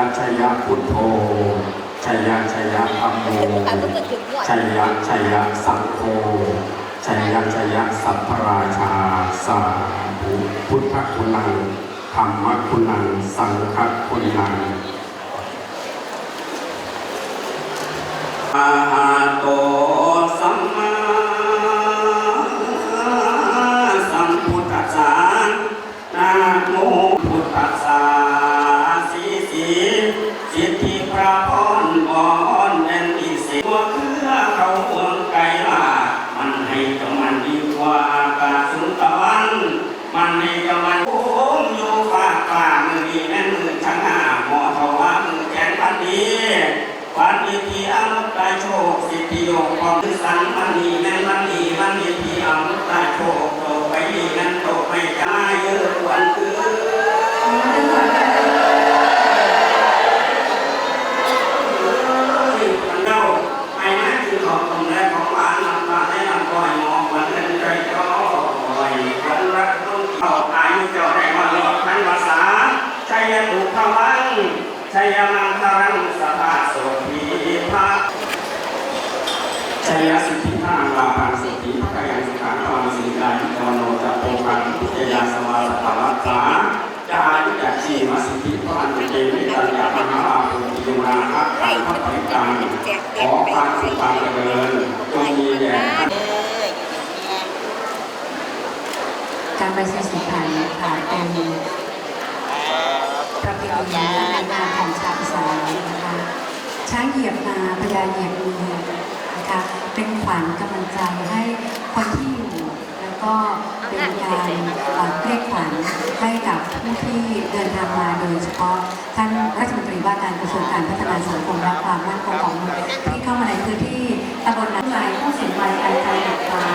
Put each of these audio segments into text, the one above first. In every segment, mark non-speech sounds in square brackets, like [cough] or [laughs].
ะชัยยะพุทโธชัยยะชัยยะธรรมโมชัยยะชัยยะสังโฆชัยยะชัยยะสัพพราชาสาธุพุทธคุณังธรรมคุณังสังฆคุณังอา โยกของสังมันนีแม่นมัน ชัยสิทธิภางลาภังสิทธิภกายังสุขังตวันสิกายิตวโนจัตโตคันพิจยาสวาสตวัตสาจายุจักชีมาสิทธิพระอันเตมิตัญญามหาภูมิยุนาคะขันพระปริตังขอความสุขความเจริญจงมีแด่ท่านการไปซื้อสินค้าค่ะเป็นประเพณีและงานของชาวอีสานนะคะช้างเหยียบนาพญาเหยียบมือ นะคะ เป็นขวัญกำลังใจให้คนที่อยู่ แล้วก็เป็นการเรียกขวัญให้กับผู้ที่เดินทางมาโดยเฉพาะท่านรัฐมนตรีว่าการกระทรวงการพัฒนาสังคมและความมั่นคงของมนุษย์ที่เข้ามาในพื้นที่ตำบลน้ำไหลผู้สูงวัยการการเด็กตาย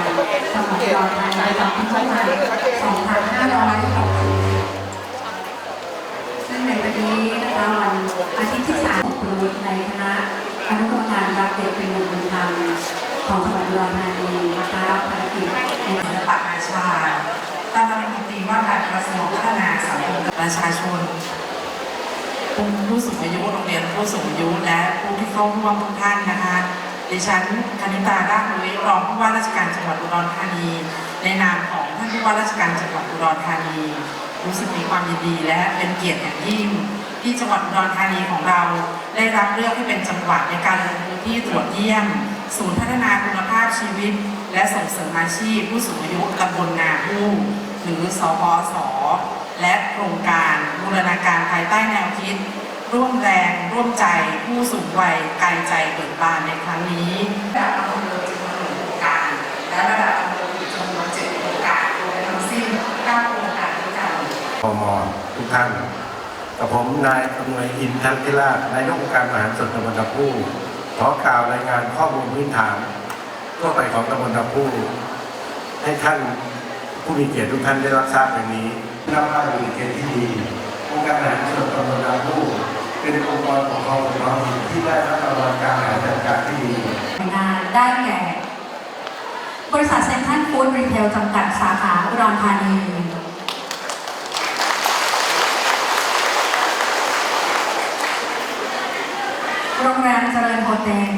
จังหวัดอุดรธานีประจำปี2560ซึ่งในวันนี้นะคะวันอาทิตย์ที่3ของคุณในคณะอนุกรรมการรับเด็กเป็นหนึ่ง ของจังหวัดอุดรธานีนะคะรับภารกิจในศิลปะอาชาท่านรัฐมนตรีว่าการกระทรวงพัฒนาสังคมประชาชนผู้ผู้สูงอายุโรงเรียนผู้สูงอายุและผู้ที่เข้าร่วมทุกท่านนะคะ ดิฉันคณิตาด้านุ้ยรองผู้ว่าราชการจังหวัดอุดรธานี ในนามของท่านผู้ว่าราชการจังหวัดอุดรธานี รู้สึกมีความยินดีและเป็นเกียรติอย่างยิ่งที่จังหวัดอุดรธานีของเรา ได้รับเลือกให้เป็นจังหวัดในการลงพื้นที่ตรวจเยี่ยม ศูนย์พัฒนาคุณภาพชีวิต และส่งเสริมอาชีพ ผู้สูงอายุตำบลนาผู้หรือสปสและโครงการบูรณาการภายใต้แนวคิด ร่วมแรงร่วมใจผู้สูงวัยไกลใจเบิกบานในครั้งนี้ระดับอำเภอจำนวนหนึ่งโครงการและระดับอำเภออีกจำนวนเจ็ดโครงการรวมทั้งสิ้นเก้าโครงการด้วยกันพมทุกท่านกับผมนายอำนวยอินทักษิราชนายกองค์การมหาส่วนตำบลตะพู ขอกล่าวรายงานข้อมูลพื้นฐานทั่วไปของตำบลตะพูให้ท่านผู้มีเกียรติทุกท่านได้รับทราบอย่างนี้นับว่าอยู่ในเกณฑ์ที่ดีองค์การมหาส่วนตำบลตะพูเป็นองค์กรปกครองส่วนท้องถิ่นที่ได้รับรางวัลการบริหารจัดการที่ดีงานได้แก่ บริษัทเซ็นทรัลฟู้ดรีเทลจำกัดสาขาอุดรธานี โรง แรมเจริญโฮเทล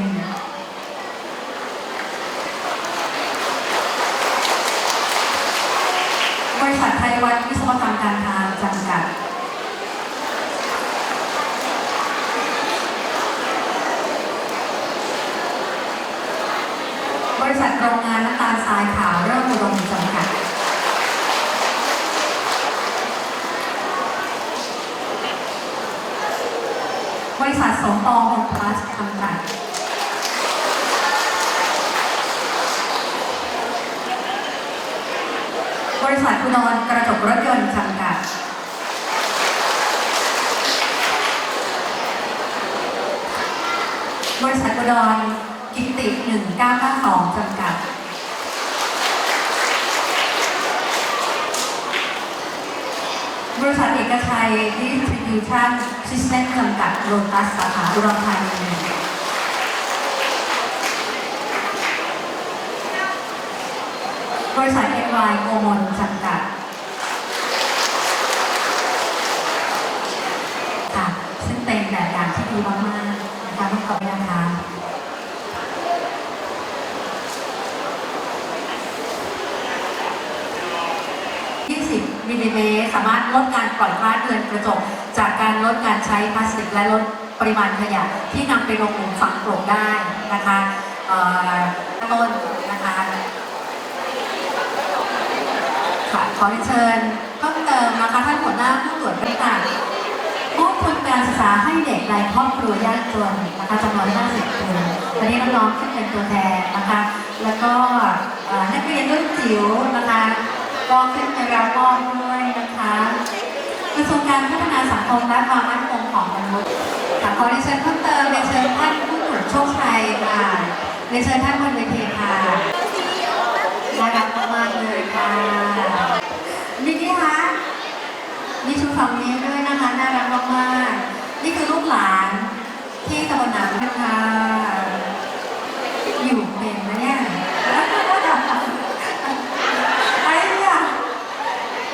บริษัทไทยวัฒน์วิศวกรรมการทางจำกัด บริษัทโรงงานน้ำตาลทรายขาวเริ่มอุดมจำกัด บ ริษัทสมปองโฮมพลัสจำกัดบริษัทอุดรกระจกรถยนต์จำกัด บริษัทอุดรกิตติ1992จำกัด บริษัทเอกชัยดิสทริบิวชั่นซิสเต็มจำกัดโลตัสสาขาอุดรธานีบริษัทเอกวายโกมลจำกัดค่ะซึ่งเป็นแบบอย่างที่ดีมากๆนะคะต้องขอบคุณนะคะ 20มิลลิเมสามารถลดการปล่อยก๊าซเรือนกระจก จากการลดการใช้พลาสติกและลดปริมาณขยะที่นำไปลงหลุมฝังกลบได้นะคะต้นนะคะค่ะขอเรียนเชิญเพิ่มเติมนะคะท่านหัวหน้าผู้ตรวจราชการมอบทุนการศึกษาให้เด็กในครอบครัวยากจนนะคะจำนวน50คนวันนี้น้องๆขึ้นเป็นตัวแทนนะคะ แล้วก็นักเรียนรุ่นจิ๋วนะคะก็ขึ้นไปรับมอบด้วย กระทรวงการพัฒนาสังคมและความมั่นคงของมนุษย์ค่ะขอเรียนเชิญเพิ่มเติมเรียนเชิญท่านผู้ตรวจโชคชัยค่ะเรียนเชิญท่านบนเวทีค่ะน่ารักมากเลยค่ะนี่นี่คะมีชูสองนิ้วด้วยนะคะน่ารักมากๆนี่คือลูกหลานที่ตะวันหนาวนะคะ อยู่เป็นนะเนี่ยไอ้เนี่ย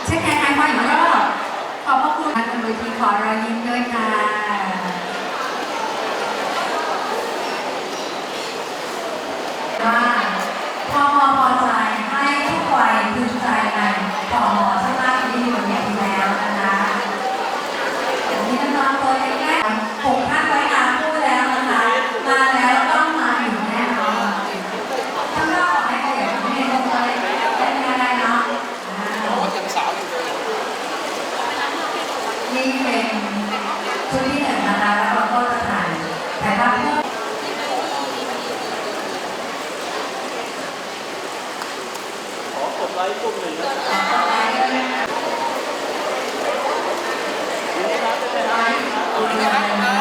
เช็คแอนไอคอนอีกรอบขอบพ ระคุ tới của mình đó. Những cái đó tới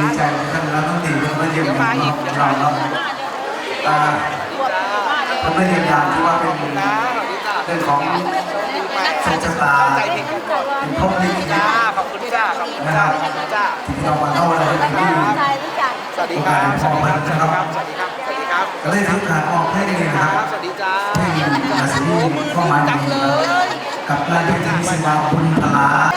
ดีใจที่ท่านรัฐมนตรีมาเยี่ยมเยียนเราเนาะอ่าผมได้เรียนยามที่ว่าเป็นเรื่องของโชคชะตาเป็นพบลิขิตจ้าขอบคุณจ้าขอบคุณจ้าขอบคุณจ้าที่เรามาเล่าอะไรในที่ใจรู้จักสวัสดีครับสวัสดีครับสวัสดีครับสวัสดีครับก็เลยถือการออกเพลงนี้นะคครับสวัสดีจ้าเพลงมาสีข้อมายดีนะครับกับนายเพชรศิลาคุณพลา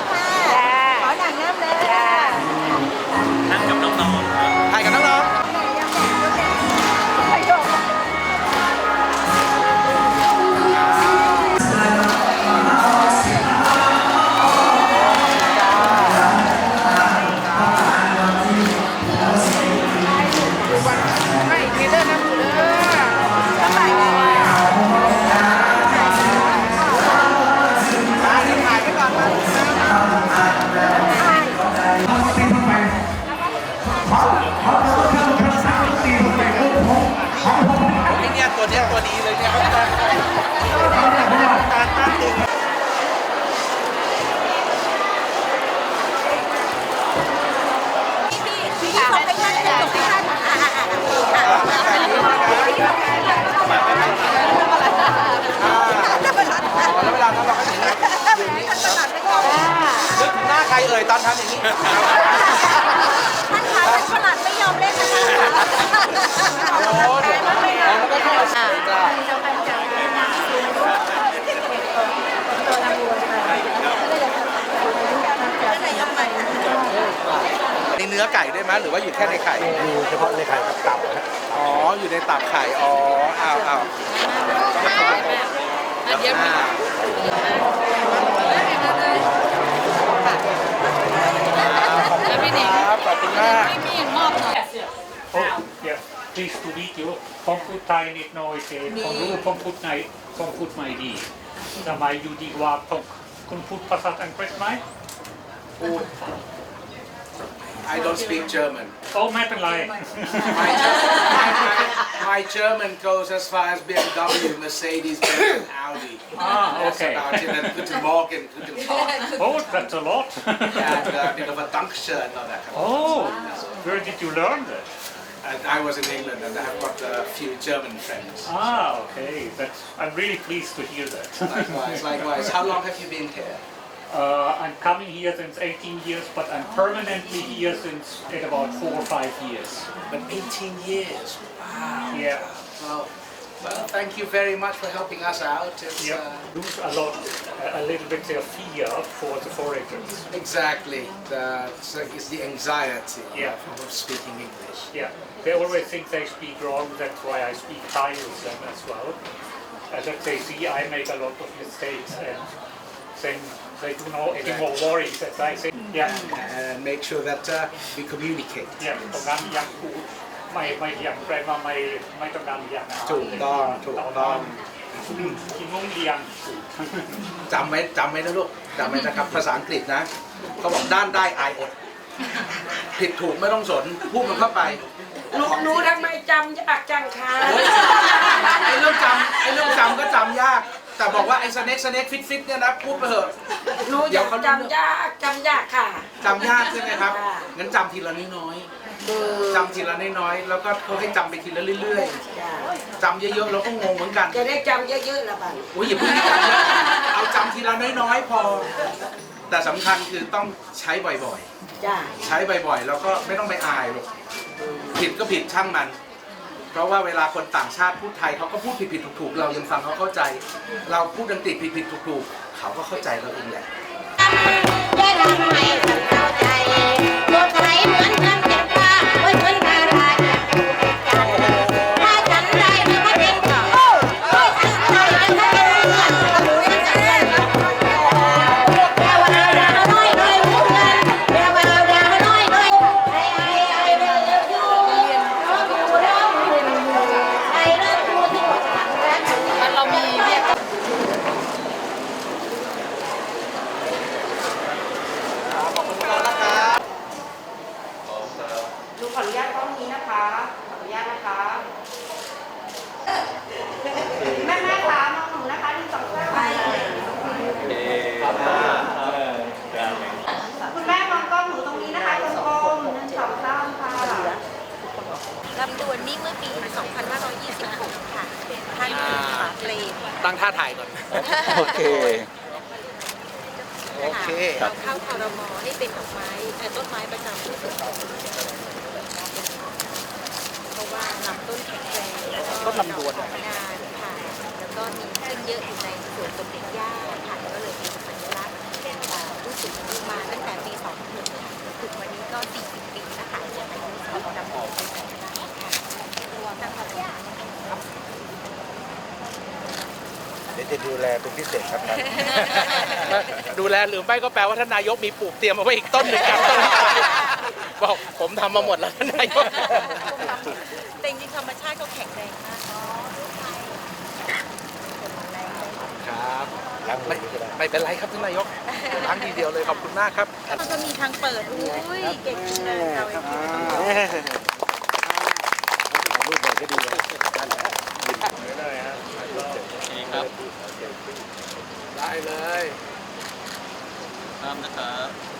แล้วเวลาทำเราก็อย่างนี้นึกถึงหน้าใครเอ่ยตอนทำอย่างนี้ท่านคะท่านฉลาดไม่ยอมเล่นนะคะโอ้เดี๋ยวมันก็เข้ามาจ้าในเนื้ อไก่ด้วยไหมหรือว่าอยู่แค่ในไข่ มีเฉพาะในไข่กับตับอ๋อ อยู่ในตับไข่ อ๋ออ้าวอ้าวอ่าขอบคุณครับขอบคุณมาก Oh, yeah. Pleased to meet you. Pomput Tainit Noise, Pongru Pomput Nai, Pomput Mai Di. ทำไมอยู่ดีกว่าตกคุณพูดภาษาอังกฤษไหม I don't speak German. โอ้ไม่เป็นไร My, my, my, my German goes as far as BMW, Mercedes, Benz, and Audi. Ah, That's okay. about it. And Guten Morgen, Guten [laughs] Tag, Oh, that's a lot. and uh, a bit of a Dankeschön and all that kind of oh, stuff. where did you learn that? And I was in England and I've got a few German friends. Ah, okay. That's. I'm really pleased to hear that. Likewise, likewise. How long have you been here? Uh, I'm coming here since 18 years, but I'm permanently here since in about four or five years. But 18 years. Wow. Yeah. Well, well, thank you very much for helping us out. It's, Yeah, uh, lose a lot, a little bit of fear for the foreigners. exactly. The, it's, it's the anxiety Yeah. of speaking English. Yeah, they always think they speak wrong. That's why I speak Thai with them as well. And that they see I make a lot of mistakes, and then they do not any more worries as I say. Yeah, and make sure that uh, we communicate. เนี่ยตรงนั้นยังพูดไม่ไม่ยังแปลว่าไม่ไม่ต้องการยังนะถูกต้องถูกต้องที่งงเรียงถูกจำไว้จำไว้นะลูกจำไว้นะครับภาษาอังกฤษนะเขาบอกด้านได้อายอด ผิดถูกไม่ต้องสนพูดมันเข้าไปหนูหนูทำไมจำยากจังคะไอ้เรื่องจำไอ้เรื่องจำก็จำยาก แต่บอกว่าไอ้สเน็กสเน็กฟิตฟิตเนี่ยนะพูดไปเถอะ หนูอยากจำยากจำยากค่ะ จำยากใช่ไหมครับ ค่ะ งั้นจำทีละน้อยเออๆจำทีละน้อยๆ แล้วก็เขาให้จำไปทีละเรื่อยจ้ะๆจำเยอะๆเราก็งงเหมือนกัน จะได้จำเยอะๆละบันโอ้ยอย่าเพิ่งจำเยอะเอาจำทีละน้อยๆ พอ แต่สำคัญคือต้องใช้บ่อยจ้ะๆ ใช้บ่อยๆ แล้วก็ไม่ต้องไปอายหรอกผิดก็ผิดช่างมัน เพราะว่าเวลาคนต่างชาติพูดไทยเขาก็พูดผิดๆถูกๆเรายังฟังเขาเข้าใจ เราพูดอังกฤษผิดๆถูกๆเขาก็เข้าใจเราเองแหละ โอเค โอเคเราเข้าคอรมอให้เป็นดอกไม้เอ่อต้นไม้ประจำที่สุดเพราะว่าลำต้นแข็งแรงแล้วก็ต้นลำดวนดอกออกงานค่ะแล้วก็มีขึ้นเยอะอยู่ในสวนสมเด็จย่าค่ะก็เลยเป็นสัญลักษณ์เอ่อผู้สูงอายุมาตั้งแต่ปี2000ค่ะถึงวันนี้ก็ 40 ปีนะคะยังอายุสองดำรงเป็นสัญลักษณ์ค่ะตัวตั้งแต่ เดี๋ยวจะดูแลเป็นพิเศษครับท่านดูแลหรือไม่ก็แปลว่าท่านนายกมีปลูกเตรียมเอาไว้อีกต้นหนึ่งกับต้นนี้บอกผมทำมาหมดแล้วท่านนายกแต่จริงๆธรรมชาติเขาแข็งแรงมากเนาะลูกไทยแรงเลยครับไม่ไม่เป็นไรครับท่านนายกล้างทีเดียวเลยขอบคุณมากครับมันก็มีทางเปิดอุ้ยเก่งจังเลยเราเองรูปแบบก็ดีนะท่าน ได้เลยตามนะครับ